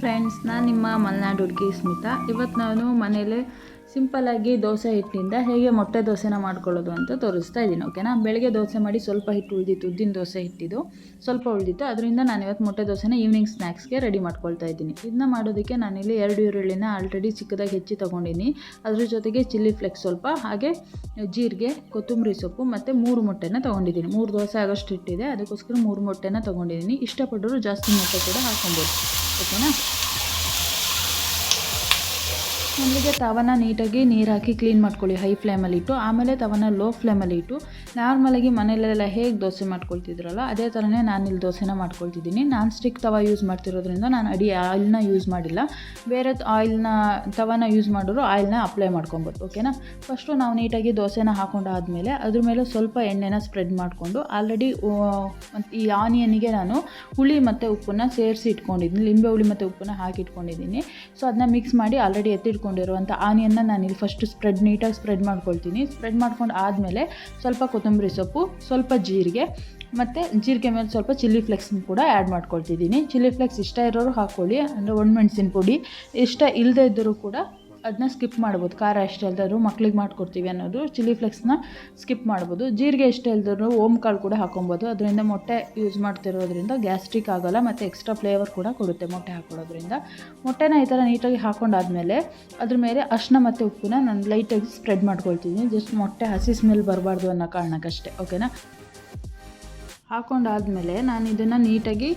Friends ನಾನು ನಿಮ್ಮ ಮಲೆನಾಡು ಹುಡುಗಿ ಸ್ಮಿತಾ. ಇವತ್ತು ನಾನು ಮನೇಲಿ ಸಿಂಪಲ್ಲಾಗಿ ದೋಸೆ ಹಿಟ್ಟಿನಿಂದ ಹೇಗೆ ಮೊಟ್ಟೆ ದೋಸೆನ ಮಾಡ್ಕೊಳ್ಳೋದು ಅಂತ ತೋರಿಸ್ತಾ ಇದ್ದೀನಿ, ಓಕೆನಾ? ಬೆಳಗ್ಗೆ ದೋಸೆ ಮಾಡಿ ಸ್ವಲ್ಪ ಹಿಟ್ಟು ಉಳಿದಿತ್ತು ಉದ್ದಿನ ದೋಸೆ ಹಿಟ್ಟಿದ್ದು, ಸ್ವಲ್ಪ ಉಳಿದಿತ್ತು. ಅದರಿಂದ ನಾನು ಇವತ್ತು ಮೊಟ್ಟೆ ದೋಸೆನ ಈವ್ನಿಂಗ್ ಸ್ನ್ಯಾಕ್ಸ್ಗೆ ರೆಡಿ ಮಾಡ್ಕೊಳ್ತಾ ಇದ್ದೀನಿ. ಇದನ್ನ ಮಾಡೋದಕ್ಕೆ ನಾನಿಲ್ಲಿ ಎರಡು ಈರುಳ್ಳಿನ ಆಲ್ರೆಡಿ ಚಿಕ್ಕದಾಗಿ ಹೆಚ್ಚಿ ತೊಗೊಂಡಿನಿ. ಅದ್ರ ಜೊತೆಗೆ ಚಿಲ್ಲಿ ಫ್ಲೆಕ್ಸ್ ಸ್ವಲ್ಪ, ಹಾಗೆ ಜೀರಿಗೆ, ಕೊತ್ತಂಬರಿ ಸೊಪ್ಪು ಮತ್ತು ಮೂರು ಮೊಟ್ಟೆನ ತೊಗೊಂಡಿದ್ದೀನಿ. ಮೂರು ದೋಸೆ ಆಗೋಷ್ಟು ಹಿಟ್ಟಿದೆ, ಅದಕ್ಕೋಸ್ಕರ ಮೂರು ಮೊಟ್ಟೆನ ತೊಗೊಂಡಿದ್ದೀನಿ. ಇಷ್ಟಪಟ್ಟರು ಜಾಸ್ತಿ ಮೊಟ್ಟೆ ಕೂಡ ಹಾಕೊಬೋದು ಓಕೆನಾ ಮೊದಲಿಗೆ ತವನ ನೀಟಾಗಿ ನೀರು ಹಾಕಿ ಕ್ಲೀನ್ ಮಾಡ್ಕೊಳ್ಳಿ ಹೈ ಫ್ಲೇಮಲ್ಲಿ ಇಟ್ಟು, ಆಮೇಲೆ ತವನ ಲೋ ಫ್ಲೇಮಲ್ಲಿ ಇಟ್ಟು ನಾರ್ಮಲಾಗಿ ಮನೆಯಲ್ಲೆಲ್ಲ ಹೇಗೆ ದೋಸೆ ಮಾಡ್ಕೊಳ್ತಿದ್ರಲ್ಲ, ಅದೇ ಥರನೇ ನಾನು ಇಲ್ಲಿ ದೋಸೆನ ಮಾಡ್ಕೊಳ್ತಿದ್ದೀನಿ. ನಾನ್ ಸ್ಟಿಕ್ ತವ ಯೂಸ್ ಮಾಡ್ತಿರೋದ್ರಿಂದ ನಾನು ಅಡಿ ಆಯಿಲ್ನ ಯೂಸ್ ಮಾಡಿಲ್ಲ. ಬೇರೆ ಆಯಿಲ್ನ ತವನ ಯೂಸ್ ಮಾಡಿದ್ರು ಆಯಿಲ್ನ ಅಪ್ಲೈ ಮಾಡ್ಕೊಬೋದು ಓಕೆನಾ ಫಸ್ಟು ನಾವು ನೀಟಾಗಿ ದೋಸೆನ ಹಾಕೊಂಡಾದಮೇಲೆ ಅದ್ರ ಮೇಲೆ ಸ್ವಲ್ಪ ಎಣ್ಣೆನ ಸ್ಪ್ರೆಡ್ ಮಾಡಿಕೊಂಡು ಆಲ್ರೆಡಿ ಈ ಆನಿಯನ್ನಿಗೆ ನಾನು ಹುಳಿ ಮತ್ತು ಉಪ್ಪನ್ನ ಸೇರಿಸಿ ಇಟ್ಕೊಂಡಿದ್ದೀನಿ ಲಿಂಬೆ ಹುಳಿ ಮತ್ತು ಉಪ್ಪನ್ನ ಹಾಕಿ ಇಟ್ಕೊಂಡಿದ್ದೀನಿ ಸೊ ಅದನ್ನ ಮಿಕ್ಸ್ ಮಾಡಿ ಆಲ್ರೆಡಿ ಎತ್ತಿಟ್ಕೊಂಡಿರುವಂಥ ಆನಿಯನ್ನ ನಾನು ಇಲ್ಲಿ ಫಸ್ಟ್ ಸ್ಪ್ರೆಡ್ ನೀಟಾಗಿ ಸ್ಪ್ರೆಡ್ ಮಾಡ್ಕೊಳ್ತೀನಿ. ಸ್ಪ್ರೆಡ್ ಮಾಡ್ಕೊಂಡು ಆದಮೇಲೆ ಸ್ವಲ್ಪ ಕೊತ್ತಂಬರಿ ಸೊಪ್ಪು, ಸ್ವಲ್ಪ ಜೀರಿಗೆ ಮತ್ತು ಜೀರಿಗೆ ಮೇಲೆ ಸ್ವಲ್ಪ ಚಿಲ್ಲಿ ಫ್ಲೆಕ್ಸ್ನ ಕೂಡ ಆ್ಯಡ್ ಮಾಡ್ಕೊಳ್ತಿದ್ದೀನಿ. ಚಿಲ್ಲಿ ಫ್ಲೆಕ್ಸ್ ಇಷ್ಟ ಇರೋರು ಹಾಕ್ಕೊಳ್ಳಿ. ಅಂದರೆ ಒಣಮೆಣಸಿನ ಪುಡಿ ಇಷ್ಟ ಇಲ್ಲದೇ ಇದ್ದರೂ ಕೂಡ ಅದನ್ನ ಸ್ಕಿಪ್ ಮಾಡ್ಬೋದು. ಖಾರ ಎಷ್ಟು ಇಲ್ದರು ಮಕ್ಳಿಗೆ ಮಾಡಿಕೊಡ್ತೀವಿ ಅನ್ನೋದು ಚಿಲ್ಲಿ ಫ್ಲೆಕ್ಸ್ನ ಸ್ಕಿಪ್ ಮಾಡ್ಬೋದು. ಜೀರಿಗೆ ಎಷ್ಟು ಇಲ್ದರೂ ಓಮ್ ಕಾಳು ಕೂಡ ಹಾಕೊಬೋದು. ಅದರಿಂದ ಮೊಟ್ಟೆ ಯೂಸ್ ಮಾಡ್ತಿರೋದ್ರಿಂದ ಗ್ಯಾಸ್ಟ್ರಿಕ್ ಆಗೋಲ್ಲ ಮತ್ತು ಎಕ್ಸ್ಟ್ರಾ ಫ್ಲೇವರ್ ಕೂಡ ಕೊಡುತ್ತೆ ಮೊಟ್ಟೆ ಹಾಕೊಳ್ಳೋದ್ರಿಂದ ಮೊಟ್ಟೆನ ಈ ಥರ ನೀಟಾಗಿ ಹಾಕೊಂಡಾದ್ಮೇಲೆ ಅದ್ರ ಮೇಲೆ ಅರ್ಶಿನ ಮತ್ತು ಉಪ್ಪನ್ನ ನಾನು ಲೈಟಾಗಿ ಸ್ಪ್ರೆಡ್ ಮಾಡ್ಕೊಳ್ತೀನಿ. ಜಸ್ಟ್ ಮೊಟ್ಟೆ ಹಸಿ ಸ್ಮೆಲ್ ಬರಬಾರ್ದು ಅನ್ನೋ ಕಾರಣಕ್ಕಷ್ಟೇ. ಓಕೆನಾ ಹಾಕೊಂಡಾದ್ಮೇಲೆ ನಾನು ಇದನ್ನು ನೀಟಾಗಿ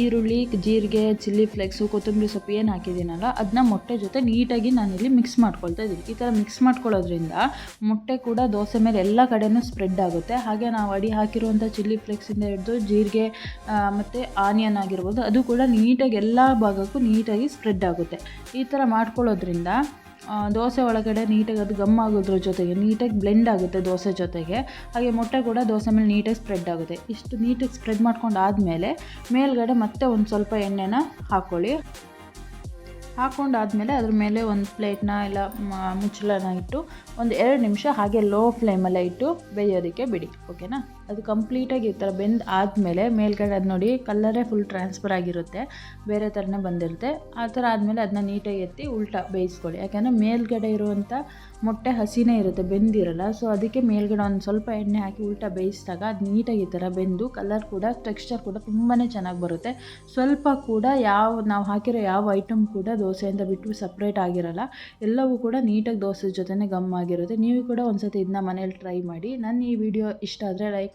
ಈರುಳ್ಳಿ, ಜೀರಿಗೆ, ಚಿಲ್ಲಿ ಫ್ಲೆಕ್ಸು, ಕೊತ್ತಂಬರಿ ಸೊಪ್ಪು ಏನು ಹಾಕಿದ್ದೀನಲ್ಲ ಅದನ್ನ ಮೊಟ್ಟೆ ಜೊತೆ ನೀಟಾಗಿ ನಾನಿಲ್ಲಿ ಮಿಕ್ಸ್ ಮಾಡ್ಕೊಳ್ತಾ ಇದ್ದೀನಿ. ಈ ಥರ ಮಿಕ್ಸ್ ಮಾಡ್ಕೊಳ್ಳೋದ್ರಿಂದ ಮೊಟ್ಟೆ ಕೂಡ ದೋಸೆ ಮೇಲೆ ಎಲ್ಲ ಕಡೆನೂ ಸ್ಪ್ರೆಡ್ ಆಗುತ್ತೆ. ಹಾಗೆ ನಾವು ಅಡಿ ಹಾಕಿರುವಂಥ ಚಿಲ್ಲಿ ಫ್ಲೆಕ್ಸಿಂದ ಹಿಡಿದು ಜೀರಿಗೆ ಮತ್ತು ಆನಿಯನ್ ಆಗಿರ್ಬೋದು, ಅದು ಕೂಡ ನೀಟಾಗಿ ಎಲ್ಲ ಭಾಗಕ್ಕೂ ನೀಟಾಗಿ ಸ್ಪ್ರೆಡ್ ಆಗುತ್ತೆ. ಈ ಥರ ಮಾಡ್ಕೊಳ್ಳೋದ್ರಿಂದ ದೋಸೆ ಒಳಗಡೆ ನೀಟಾಗಿ ಅದು ಗಮ್ ಆಗೋದ್ರ ಜೊತೆಗೆ ನೀಟಾಗಿ ಬ್ಲೆಂಡ್ ಆಗುತ್ತೆ ದೋಸೆ ಜೊತೆಗೆ. ಹಾಗೆ ಮೊಟ್ಟೆ ಕೂಡ ದೋಸೆ ಮೇಲೆ ನೀಟಾಗಿ ಸ್ಪ್ರೆಡ್ ಆಗುತ್ತೆ. ಇಷ್ಟು ನೀಟಾಗಿ ಸ್ಪ್ರೆಡ್ ಮಾಡ್ಕೊಂಡು ಆದಮೇಲೆ ಮೇಲ್ಗಡೆ ಮತ್ತೆ ಒಂದು ಸ್ವಲ್ಪ ಎಣ್ಣೆನ ಹಾಕ್ಕೊಳ್ಳಿ ಹಾಕ್ಕೊಂಡಾದ್ಮೇಲೆ ಅದ್ರ ಮೇಲೆ ಒಂದು ಪ್ಲೇಟ್ನ ಇಲ್ಲ ಮುಚ್ಚಳನ ಇಟ್ಟು ಒಂದು ಎರಡು ನಿಮಿಷ ಹಾಗೆ ಲೋ ಫ್ಲೇಮಲ್ಲೇ ಇಟ್ಟು ಬೇಯೋದಕ್ಕೆ ಬಿಡಿ ಓಕೆನಾ ಅದು ಕಂಪ್ಲೀಟಾಗಿ ಈ ಥರ ಬೆಂದು ಆದಮೇಲೆ ಮೇಲ್ಗಡೆ ಅದು ನೋಡಿ ಕಲ್ಲರೇ ಫುಲ್ ಟ್ರಾನ್ಸ್ಫರ್ ಆಗಿರುತ್ತೆ. ಬೇರೆ ಥರನೇ ಬಂದಿರುತ್ತೆ. ಆ ಥರ ಆದಮೇಲೆ ಅದನ್ನ ನೀಟಾಗಿ ಎತ್ತಿ ಉಲ್ಟಾ ಬೇಯಿಸ್ಕೊಳ್ಳಿ. ಯಾಕೆಂದರೆ ಮೇಲ್ಗಡೆ ಇರುವಂಥ ಮೊಟ್ಟೆ ಹಸಿನೇ ಇರುತ್ತೆ, ಬೆಂದಿರಲ್ಲ. ಸೊ ಅದಕ್ಕೆ ಮೇಲ್ಗಡೆ ಒಂದು ಸ್ವಲ್ಪ ಎಣ್ಣೆ ಹಾಕಿ ಉಲ್ಟಾ ಬೇಯಿಸಿದಾಗ ಅದು ನೀಟಾಗಿ ಈ ಥರ ಬೆಂದು ಕಲರ್ ಕೂಡ ಟೆಕ್ಸ್ಚರ್ ಕೂಡ ತುಂಬಾ ಚೆನ್ನಾಗಿ ಬರುತ್ತೆ. ಸ್ವಲ್ಪ ಕೂಡ ಯಾವ, ನಾವು ಹಾಕಿರೋ ಯಾವ ಐಟಮ್ ಕೂಡ ದೋಸೆಯಿಂದ ಬಿಟ್ಟು ಸಪ್ರೇಟ್ ಆಗಿರಲ್ಲ. ಎಲ್ಲವೂ ಕೂಡ ನೀಟಾಗಿ ದೋಸೆ ಜೊತೆನೇ ಗಮ್ ಆಗಿರುತ್ತೆ. ನೀವು ಕೂಡ ಒಂದು ಸತಿ ಇದನ್ನ ಮನೇಲಿ ಟ್ರೈ ಮಾಡಿ. ನನ್ನ ಈ ವಿಡಿಯೋ ಇಷ್ಟ ಆದರೆ ಲೈಕ್